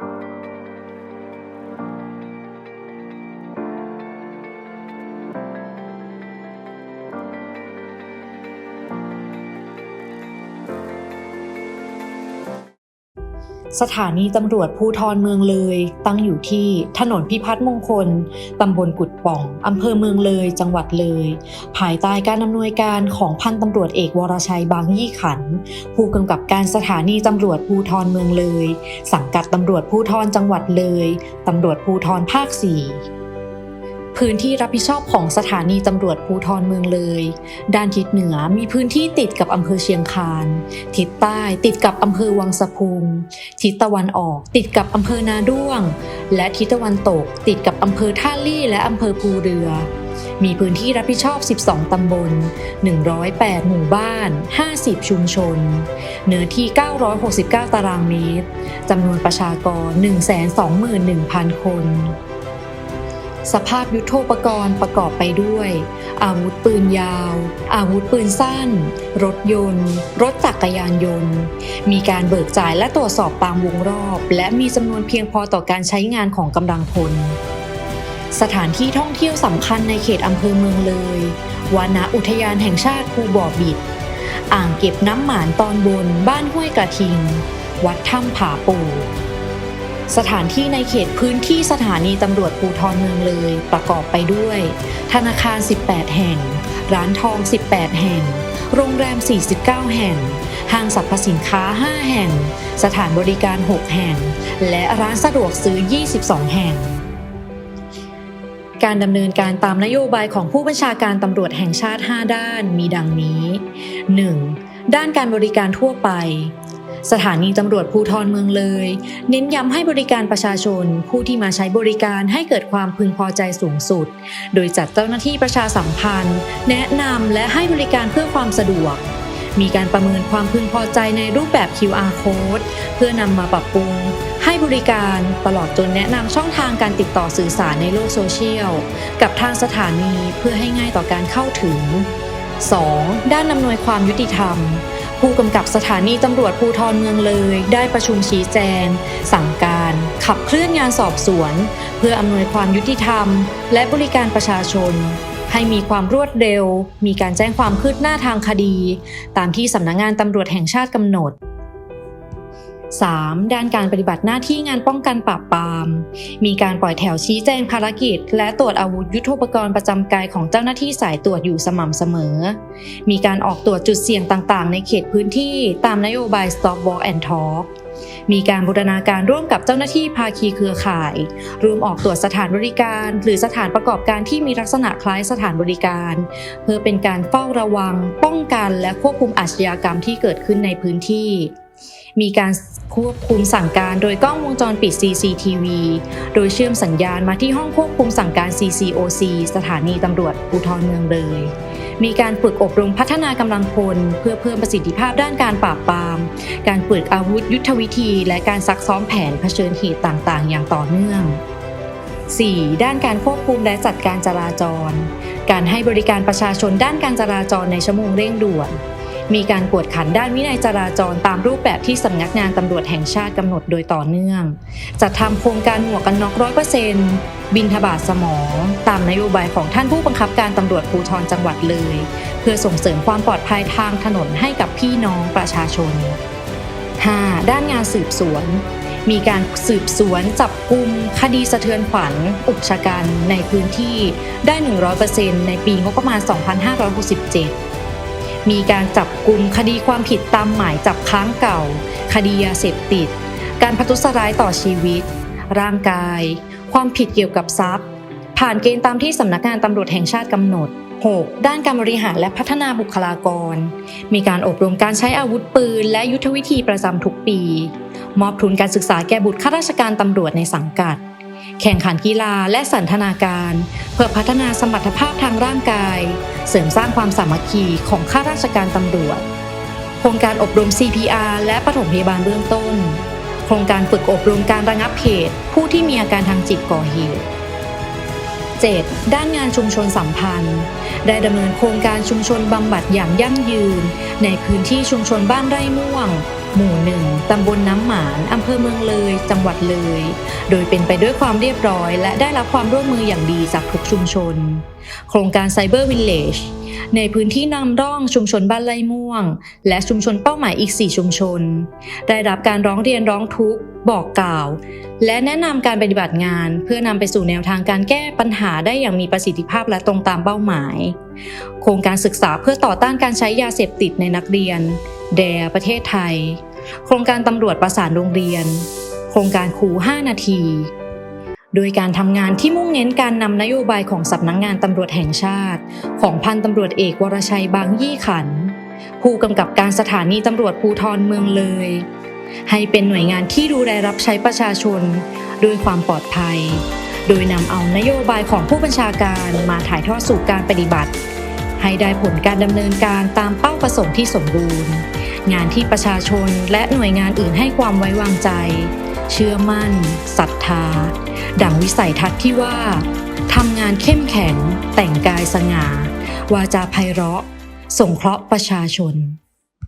Thank you. สถานีตำรวจภูทรเมืองเลย ตั้งอยู่ที่ถนนพิพัฒน์มงคล ตำบลกุดป่อง อำเภอเมืองเลย จังหวัดเลย ภายใต้การอำนวยการของพันตำรวจเอกวรชัยบางยี่ขัน ผู้กำกับการสถานีตำรวจภูทรเมืองเลย สังกัดตำรวจภูทรจังหวัดเลย ตำรวจภูทรภาคสี่ พื้นที่รับผิดชอบของสถานีตำรวจภูทรเมืองเลย ด้านทิศเหนือมีพื้นที่ติดกับอำเภอเชียงคานทิศใต้ติดกับอำเภอวังสะพุง ทิศตะวันออกติดกับอำเภอนาด้วง และทิศตะวันตกติดกับอำเภอท่าลี่และอำเภอภูเรือ มีพื้นที่รับผิดชอบ 12 ตำบล 108 หมู่บ้าน 50 ชุมชน เนื้อที่ 969 ตารางเมตร จำนวนประชากร 121,000 คน สภาพยุทโธปกรณ์ประกอบไปด้วย อาวุธปืนยาว อาวุธปืนสั้น รถยนต์ รถจักรยานยนต์ มีการเบิกจ่ายและตรวจสอบตามวงรอบ และมีจำนวนเพียงพอต่อการใช้งานของกำลังพลสถานที่ท่องเที่ยวสำคัญในเขตอำเภอเมืองเลยวานะอุทยานแห่งชาติภูบ่อบิด อ่างเก็บน้ำหมานตอนบน บ้านห้วยกระทิง วัดถ้ำผาปู สถานที่ในเขตพื้นที่สถานีตำรวจภูทรเมืองเลย ประกอบไปด้วย ธนาคาร 18 แห่ง ร้านทอง 18 แห่ง โรงแรม 49 แห่ง ห้างสรรพสินค้า 5 แห่ง สถานบริการ 6 แห่ง และร้านสะดวกซื้อ 22 แห่งการดำเนินการตามนโยบายของผู้บัญชาการตำรวจแห่งชาติ 5 ด้านมีดังนี้ 1. ด้านการบริการทั่วไป สถานีตำรวจภูทรเมืองเลย เน้นย้ำให้บริการประชาชน ผู้ที่มาใช้บริการให้เกิดความพึงพอใจสูงสุด โดยจัดเจ้าหน้าที่ประชาสัมพันธ์ แนะนำและให้บริการเพื่อความสะดวก มีการประเมินความพึงพอใจในรูปแบบ QR code เพื่อนำมาปรับปรุงให้บริการตลอดจนแนะนำช่องทางการติดต่อสื่อสารในโลกโซเชียล กับทางสถานีเพื่อให้ง่ายต่อการเข้าถึง 2. ด้านอำนวยความยุติธรรม ผู้กำกับสถานีตำรวจภูทรเมืองเลย ได้ประชุมชี้แจง สั่งการ ขับเคลื่อนงานสอบสวน เพื่ออำนวยความยุติธรรม และบริการประชาชน ให้มีความรวดเร็ว มีการแจ้งความคืบหน้าทางคดี ตามที่สำนักงงานตำรวจแห่งชาติกำหนด 3. ด้านการปฏิบัติหน้าที่งานป้องกันปราบปราม มีการปล่อยแถวชี้แจงภารกิจ และตรวจอาวุธยุทโธปกรณ์ประจำกายของเจ้าหน้าที่สายตรวจอยู่สม่ำเสมอ มีการออกตรวจจุดเสี่ยงต่างๆ ในเขตพื้นที่ตามนโยบาย Stop Walk and Talk มีการบูรณาการร่วมกับเจ้าหน้าที่ภาคีเครือข่าย รวมออกตรวจสถานบริการ หรือสถานประกอบการที่มีลักษณะคล้ายสถานบริการ เพื่อเป็นการเฝ้าระวัง ป้องกันและควบคุมอาชญากรรมที่เกิดขึ้นในพื้นที่ มีการควบคุมสั่งการโดยกล้องวงจรปิด CCTV โดยเชื่อมสัญญาณมาที่ห้องควบคุมสั่งการ CCOC สถานีตำรวจภูธรเมืองเลย มีการฝึกอบรมพัฒนากำลังพล เพื่อเพิ่มประสิทธิภาพด้านการปราบปราม การฝึกอาวุธยุทธวิธี และการซักซ้อมแผนเผชิญเหตุต่างๆ อย่างต่อเนื่อง 4. ด้านการควบคุมและจัดการจราจร การให้บริการประชาชนด้านการจราจรในชั่วโมงเร่งด่วน มีการกวดขันด้านวินัยจราจรตามรูปแบบที่สำนักงานตำรวจแห่งชาติกำหนดโดยต่อเนื่อง จัดทำโครงการหมวกกันน็อกร้อยเปอร์เซ็นต์บินทบาทสมอง ตามนโยบายของท่านผู้บังคับการตำรวจภูธรจังหวัดเลย เพื่อส่งเสริมความปลอดภัยทางถนนให้กับพี่น้องประชาชน 5. ด้านงานสืบสวน มีการสืบสวนจับกลุ่มคดีสะเทือนขวัญอุกชะกันในพื้นที่ได้ 100%ในปีงบประมาณ 2567 มีการจับกลุ่มคดีความผิดตามหมายจับค้างเก่า คดียาเสพติด การพัทุษร้ายต่อชีวิต ร่างกาย ความผิดเกี่ยวกับทรัพย์ ผ่านเกณฑ์ตามที่สำนักงานตำรวจแห่งชาติกำหนด 6. ด้านการบริหารและพัฒนาบุคลากร มีการอบรมการใช้อาวุธปืน และยุทธวิธีประจำทุกปี มอบทุนการศึกษาแก่บุตรข้าราชการตำรวจในสังกัด แข่งขันกีฬาและสันทนาการ เพื่อพัฒนาสมรรถภาพทางร่างกาย เสริมสร้างความสามัคคีของข้าราชการตำรวจ โครงการอบรม CPR และปฐมพยาบาลเบื้องต้น โครงการฝึกอบรมการระงับเหตุผู้ที่มีอาการทางจิตก่อเหตุ 7. ด้านงานชุมชนสัมพันธ์ ได้ดำเนินโครงการชุมชนบำบัดอย่างยั่งยืน ในพื้นที่ชุมชนบ้านไร่ม่วง หมู่หนึ่งตำบลน้ำหมานอำเภอเมืองเลย จังหวัดเลย โดยเป็นไปด้วยความเรียบร้อย และได้รับความร่วมมืออย่างดีจากทุกชุมชน โครงการไซเบอร์วิลเลจในพื้นที่นำร่องชุมชนบ้านไร่ม่วง และชุมชนเป้าหมายอีก 4 ชุมชน ได้รับการร้องเรียนร้องทุกข์ บอกกล่าว และแนะนำการปฏิบัติงาน เพื่อนำไปสู่แนวทางการแก้ปัญหาได้อย่างมีประสิทธิภาพและตรงตามเป้าหมาย โครงการศึกษาเพื่อต่อต้านการใช้ยาเสพติดในนักเรียน แดประเทศไทย โครงการตำรวจประสานโรงเรียน โครงการครู 5 นาที โดยการทำงานที่มุ่งเน้นการนำนโยบายของสำนักงงานตำรวจแห่งชาติ ของพันตำรวจเอกวรชัยบางยี่ขัน ผู้กำกับการสถานีตำรวจภูทรเมืองเลย ให้เป็นหน่วยงานที่ดูแลรับใช้ประชาชนด้วยความปลอดภัย โดยนำเอานโยบายของผู้บัญชาการมาถ่ายทอดสู่การปฏิบัติ ให้ได้ผลการดำเนินการตามเป้าประสงค์ที่สมบูรณ์ งานที่ประชาชนและหน่วยงานอื่นให้ความไว้วางใจ เชื่อมั่นศรัทธา ดังวิสัยทัศน์ที่ว่าทำงานเข้มแข็ง แต่งกายสง่า วาจาไพเราะ ส่งเคราะห์ประชาชน